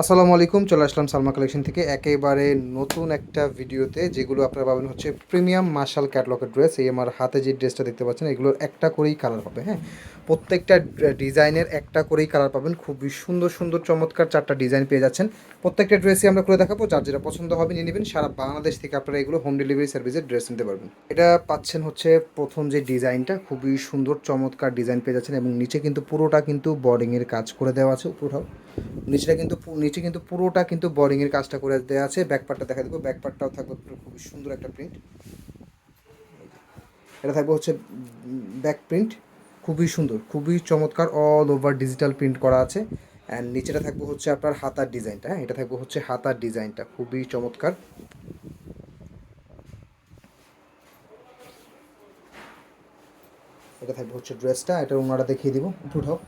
আসসালামু আলাইকুম, চলে আসলাম সালমা কালেকশন থেকে। একেবারে নতুন একটা ভিডিওতে, যেগুলো আপনারা পাবেন হচ্ছে প্রিমিয়াম মার্শাল ক্যাটলগের ড্রেস। এই আমার হাতে যে ড্রেসটা দেখতে পাচ্ছেন, এগুলোর একটা করেই কালার হবে হ্যাঁ? প্রত্যেকটা ডিজাইনের একটা করেই কালার পাবেন। খুবই সুন্দর সুন্দর, চমৎকার চারটা ডিজাইন পেয়ে যাচ্ছেন। প্রত্যেকটা ড্রেসই আমরা করে দেখাবো, যার যেটা পছন্দ হবে নিয়ে নেবেন। সারা বাংলাদেশ থেকে আপনারা এগুলো হোম ডেলিভারি সার্ভিসের ড্রেস নিতে পারবেন। এটা পাচ্ছেন হচ্ছে প্রথম যে ডিজাইনটা, খুবই সুন্দর, চমৎকার ডিজাইন পেয়ে যাচ্ছেন এবং নিচে কিন্তু পুরোটা কিন্তু বর্ডিংয়ের কাজ করে দেওয়া আছে পুরোটাও নিচেটা কিন্তু নিচে কিন্তু পুরোটা কিন্তু বোরিংয়ের কাজটা করে দেওয়া আছে। ব্যাক পার্টটা দেখা দেবো। ব্যাক পার্টটাও থাকবে খুবই সুন্দর একটা প্রিন্ট এটা থাকবে হচ্ছে ব্যাক প্রিন্ট খুবই সুন্দর, খুবই চমৎকার অল ওভার ডিজিটাল প্রিন্ট করা আছে। অ্যান্ড নিচেটা থাকবে হচ্ছে আপনার হাতার ডিজাইনটা হ্যাঁ? এটা থাকবে হচ্ছে হাতার ডিজাইনটা। খুবই চমৎকার। এটা থাকবে হচ্ছে ড্রেসটা এটা ওনারা দেখিয়ে দিব। একটু উঠাও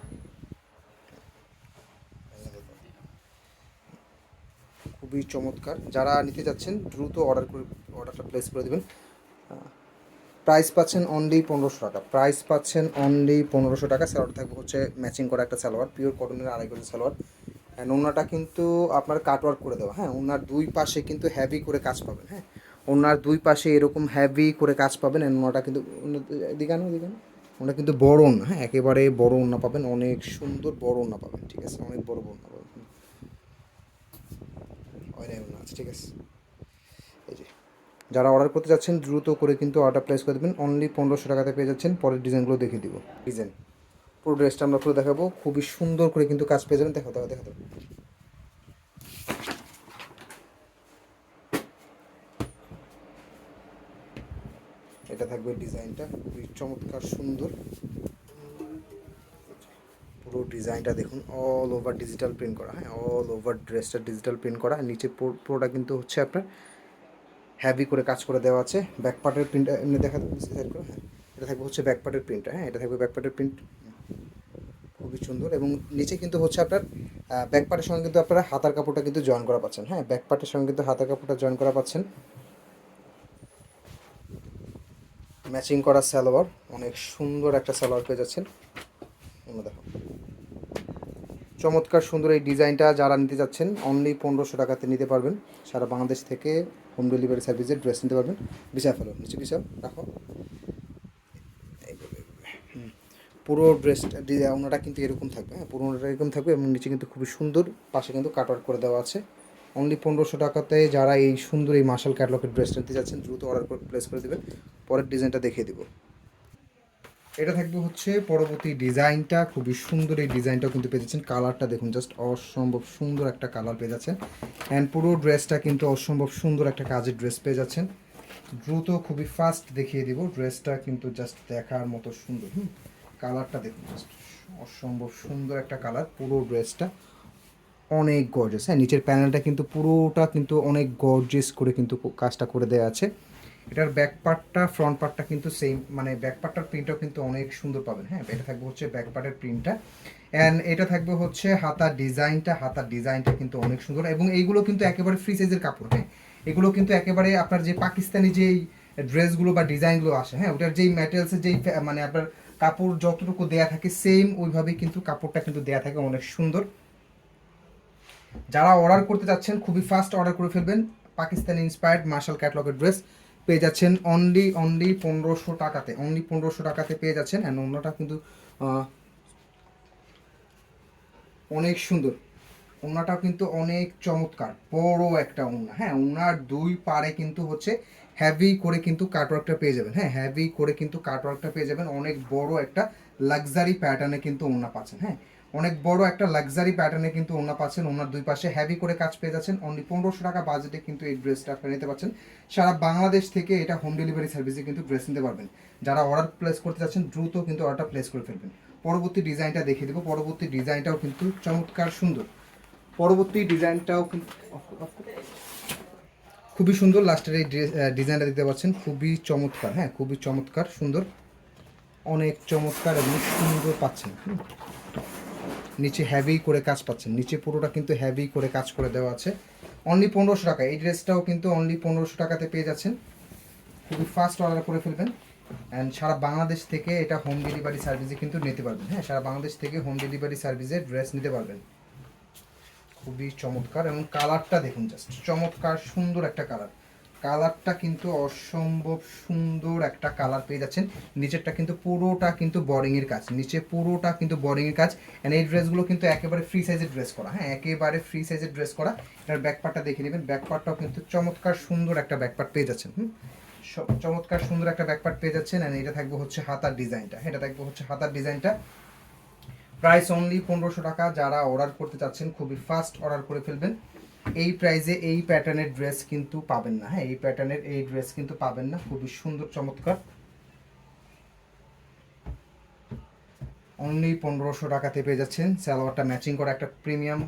খুবই চমৎকার। যারা নিতে যাচ্ছেন, দ্রুত অর্ডার করে অর্ডারটা প্লেস করে দেবেন। প্রাইস পাচ্ছেন অনলি পনেরোশো টাকা। প্রাইস পাচ্ছেন অনলি পনেরোশো টাকা। স্যালোয়ার থাকবে হচ্ছে ম্যাচিং করা একটা সালোয়ার পিওর কটনের আড়াই সালোয়ার অ্যান্ড ওনাটা কিন্তু আপনার কাটওয়ার্ক করে দেওয়া। হ্যাঁ ওনার দুই পাশে কিন্তু হ্যাভি করে কাজ পাবেন। হ্যাঁ ওনার দুই পাশে এরকম হ্যাভি করে কাজ পাবেন। অ্যান্ড ওনাটা কিন্তু দিগানো দিগানো ওনা কিন্তু বড় ওনা হ্যাঁ একেবারে বড় ওনা পাবেন। অনেক সুন্দর বড় ওনা পাবেন। ঠিক আছে, অনেক বড় ওনা পাবেন। অনেক ওনা আছে ঠিক আছে। এই যে, যারা অর্ডার করতে যাচ্ছেন, দ্রুত করে কিন্তু অর্ডার প্লেস করে দেবেন। অনলি পনেরোশো টাকাতে পেয়ে যাচ্ছেন। পরের ডিজাইনগুলো দেখিয়ে দিব। ডিজাইন পুরো ড্রেসটা আমরা পুরো দেখাবো। খুবই সুন্দর করে কিন্তু কাজ পেয়ে যাবেন। দেখো দেখো দেখো দেখো। এটা থাকবে ডিজাইনটা খুবই চমৎকার, সুন্দর। পুরো ডিজাইনটা দেখুন অল ওভার ডিজিটাল প্রিন্ট করা হ্যাঁ অল ওভার ড্রেসটা ডিজিটাল প্রিন্ট করা, নিচে পুরো- পুরোটা কিন্তু হচ্ছে আপনার হ্যাভি করে কাজ করে দেওয়া আছে ব্যাক পার্টের প্রিন্ট এমনি দেখা সেট করে হ্যাঁ এটা থাকবে হচ্ছে ব্যাক পার্টের প্রিন্টটা হ্যাঁ এটা থাকবে ব্যাক পার্টের প্রিন্ট খুবই সুন্দর, এবং নিচে কিন্তু হচ্ছে আপনার ব্যাক পার্টের সঙ্গে কিন্তু আপনারা হাতার কাপড়টা কিন্তু জয়েন করা পাচ্ছেন হ্যাঁ ব্যাক পার্টের সঙ্গে কিন্তু হাতার কাপড়টা জয়েন করা পাচ্ছেন। ম্যাচিং করা সালোয়ার, অনেক সুন্দর একটা সালোয়ার পেয়ে যাচ্ছেন। দেখো। চমৎকার সুন্দর এই ডিজাইনটা যারা নিতে যাচ্ছেন অনলি পনেরোশো টাকাতে নিতে পারবেন। সারা বাংলাদেশ থেকে হোম ডেলিভারি সার্ভিসের ড্রেস নিতে পারবেন। বিছা ফেলো নিচে বিছা রাখো। পুরো ড্রেসটা ওনাটা কিন্তু এরকম থাকবে হ্যাঁ পুরো ওনাটা এরকম থাকবে এবং নিচে কিন্তু খুবই সুন্দর, পাশে কিন্তু কাটওয়ার্ক করে দেওয়া আছে। অনলি পনেরোশো টাকাতে যারা এই সুন্দর এই মার্শাল ক্যাটলগের ড্রেস নিতে যাচ্ছেন, দ্রুত অর্ডার করে প্লেস করে দেবেন। পরের ডিজাইনটা দেখিয়ে দিব। এটা থাকবে হচ্ছে পরবর্তী ডিজাইনটা, খুবই সুন্দর এই ডিজাইনটাও কিন্তু পেয়ে যাচ্ছেন। কালারটা দেখুন জাস্ট অসম্ভব সুন্দর একটা কালার পেয়ে যাচ্ছেন। অ্যান্ড পুরো ড্রেসটা কিন্তু অসম্ভব সুন্দর একটা কাজের ড্রেস পেয়ে যাচ্ছেন। দ্রুত, খুবই ফাস্ট দেখিয়ে দিব ড্রেসটা কিন্তু জাস্ট দেখার মতো সুন্দর। হুম, কালারটা দেখুন জাস্ট অসম্ভব সুন্দর একটা কালার, পুরো ড্রেসটা অনেক গর্জেস হ্যাঁ নিচের প্যানেলটা কিন্তু পুরোটা কিন্তু অনেক গর্জেস করে কিন্তু কাজটা করে দেওয়া আছে। এটার ব্যাক পার্টটা ফ্রন্ট পার্টটা কিন্তু সেম মানে ব্যাক পার্টটার প্রিন্টটাও কিন্তু অনেক সুন্দর পাবেন। হ্যাঁ এটা থাকবে হচ্ছে ব্যাক পার্টের প্রিন্টটা অ্যান্ড এটা থাকবে হচ্ছে হাতার ডিজাইনটা হাতার ডিজাইনটা কিন্তু অনেক সুন্দর। এবং এইগুলো কিন্তু একেবারে ফ্রি সাইজের কাপড় হ্যাঁ? এগুলো কিন্তু একেবারে আপনার যে পাকিস্তানি যেই ড্রেসগুলো বা ডিজাইনগুলো আসে হ্যাঁ? ওটার যেই ম্যাটেরিয়ালসের যেই মানে আপনার কাপড় যতটুকু দেয়া থাকে সেম ওইভাবেই কিন্তু কাপড়টা কিন্তু দেয়া থাকে অনেক সুন্দর। যারা অর্ডার করতে চাচ্ছেন, খুবই ফাস্ট অর্ডার করে ফেলবেন। পাকিস্তানি ইন্সপায়ার্ড মার্শাল ক্যাটলগের ড্রেস পেয়ে যাচ্ছেন অনলি অনলি পনেরোশো টাকাতে অনলি পনেরোশো টাকাতে পেয়ে যাচ্ছেন। অ্যান্ড অন্যটা কিন্তু অনেক সুন্দর। ওনাটাও কিন্তু অনেক চমৎকার, বড় একটা ওনা। হ্যাঁ ওনার দুই পারে কিন্তু হচ্ছে হ্যাভি করে কিন্তু কাটওয়ার্কটা পেয়ে যাবেন। হ্যাঁ হ্যাভি করে কিন্তু কাটওয়ার্কটা পেয়ে যাবেন। অনেক বড় একটা লাক্সারি প্যাটার্নে কিন্তু ওনা পাচ্ছেন হ্যাঁ? অনেক বড় একটা লাক্সারি প্যাটার্নে কিন্তু ওনা পাচ্ছেন, ওনার দুই পাশে হ্যাভি করে কাজ পেয়ে যাচ্ছেন অনলি পনেরোশো টাকা বাজেটে কিন্তু এই ড্রেসটা আপনারা নিতে পারছেন সারা বাংলাদেশ থেকে এটা হোম ডেলিভারি সার্ভিসে কিন্তু ড্রেস নিতে পারবেন। যারা অর্ডার প্লেস করতে যাচ্ছেন, দ্রুত কিন্তু অর্ডারটা প্লেস করে ফেলবেন। পরবর্তী ডিজাইনটা দেখিয়ে দেবো, পরবর্তী ডিজাইনটাও কিন্তু চমৎকার সুন্দর। পরবর্তী ডিজাইনটাও কিন্তু খুবই সুন্দর লাস্টের এই ডিজাইনটা দেখতে পাচ্ছেন, খুবই চমৎকার হ্যাঁ খুবই চমৎকার, সুন্দর। অনেক চমৎকার এবং সুন্দর পাচ্ছেন। নিচে হ্যাভি করে কাজ পাচ্ছেন। নিচে পুরোটা কিন্তু হ্যাভি করে কাজ করে দেওয়া আছে। অনলি পনেরোশো টাকা। এই ড্রেসটাও কিন্তু অনলি পনেরোশো টাকাতে পেয়ে যাচ্ছেন। খুবই ফাস্ট অর্ডার করে ফেলবেন। অ্যান্ড সারা বাংলাদেশ থেকে এটা হোম ডেলিভারি সার্ভিসে কিন্তু নিতে পারবেন। হ্যাঁ সারা বাংলাদেশ থেকে হোম ডেলিভারি সার্ভিসে ড্রেস নিতে পারবেন। খুবই চমৎকার এবং কালারটা দেখুন জাস্ট চমৎকার, সুন্দর একটা কালার কালারটা কিন্তু অসম্ভব সুন্দর একটা কালার পেয়ে যাচ্ছেন। নিচেরটা কিন্তু পুরোটা কিন্তু বোরিং এর কাজ। নিচে পুরোটা কিন্তু বোরিং এর কাজ। এন্ড এই ড্রেসগুলো কিন্তু একেবারে ফ্রি সাইজের ড্রেস করা। হ্যাঁ একেবারে ফ্রি সাইজের ড্রেস করা। এটার ব্যাকপার্টটা দেখে নেবেন। ব্যাকপার্টটাও কিন্তু চমৎকার সুন্দর একটা ব্যাকপার্ট পেয়ে যাচ্ছেন, হুম? চমৎকার সুন্দর একটা ব্যাকপার্ট পেয়ে যাচ্ছেন। এন্ড এটা থাকবে হচ্ছে হাতার ডিজাইনটা। এটা থাকবে হচ্ছে হাতার ডিজাইনটা। প্রাইস অনলি পনেরোশো টাকা। যারা অর্ডার করতে চাচ্ছেন, খুবই ফাস্ট অর্ডার করে ফেলবেন। এই প্রাইজে এই প্যাটার্নের ড্রেস কিন্তু পাবেন না। হ্যাঁ এই প্যাটার্নের এই ড্রেস কিন্তু পাবেন না। খুবই সুন্দর, চমৎকার। অনলি পনেরোশো টাকাতে পেয়ে যাচ্ছেন। সালোয়ারটা ম্যাচিং করা একটা প্রিমিয়াম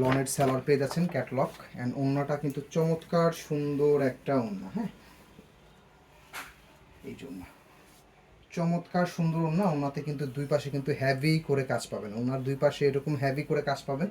লনের সালোয়ার পেয়ে যাচ্ছেন ক্যাটলগ অ্যান্ড ওড়নাটা কিন্তু চমৎকার, সুন্দর একটা ওড়না। হ্যাঁ এই জন্য চমৎকার, সুন্দর ওড়না। ওনাতে কিন্তু দুই পাশে কিন্তু হ্যাভি করে কাজ পাবেন। ওনার দুই পাশে এরকম হ্যাভি করে কাজ পাবেন।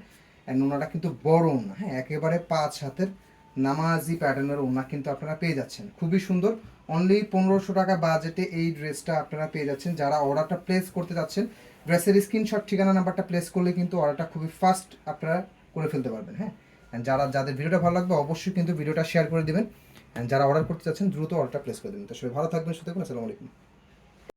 ওনাটা কিন্তু বড় ওড়না হ্যাঁ একেবারে পাঁচ হাতের নামাজি প্যাটার্নের ওনা কিন্তু আপনারা পেয়ে যাচ্ছেন। খুবই সুন্দর অনলি পনেরোশো টাকা বাজেটে এই ড্রেসটা আপনারা পেয়ে যাচ্ছেন। যারা অর্ডারটা প্লেস করতে যাচ্ছেন ড্রেসের স্ক্রিনশট ঠিকানা নাম্বারটা প্লেস করলে কিন্তু অর্ডারটা খুবই ফাস্ট আপনারা করে ফেলতে পারবেন হ্যাঁ। And যারা, যাদের ভিডিওটা ভালো লাগবে, অবশ্যই কিন্তু ভিডিওটা শেয়ার করে দিবেন। যারা অর্ডার করতে চাচ্ছেন, দ্রুত অর্ডারটা প্লেস করে দেবেন। তো সবাই ভালো থাকবেন সুতরাং আসসালামু আলাইকুম।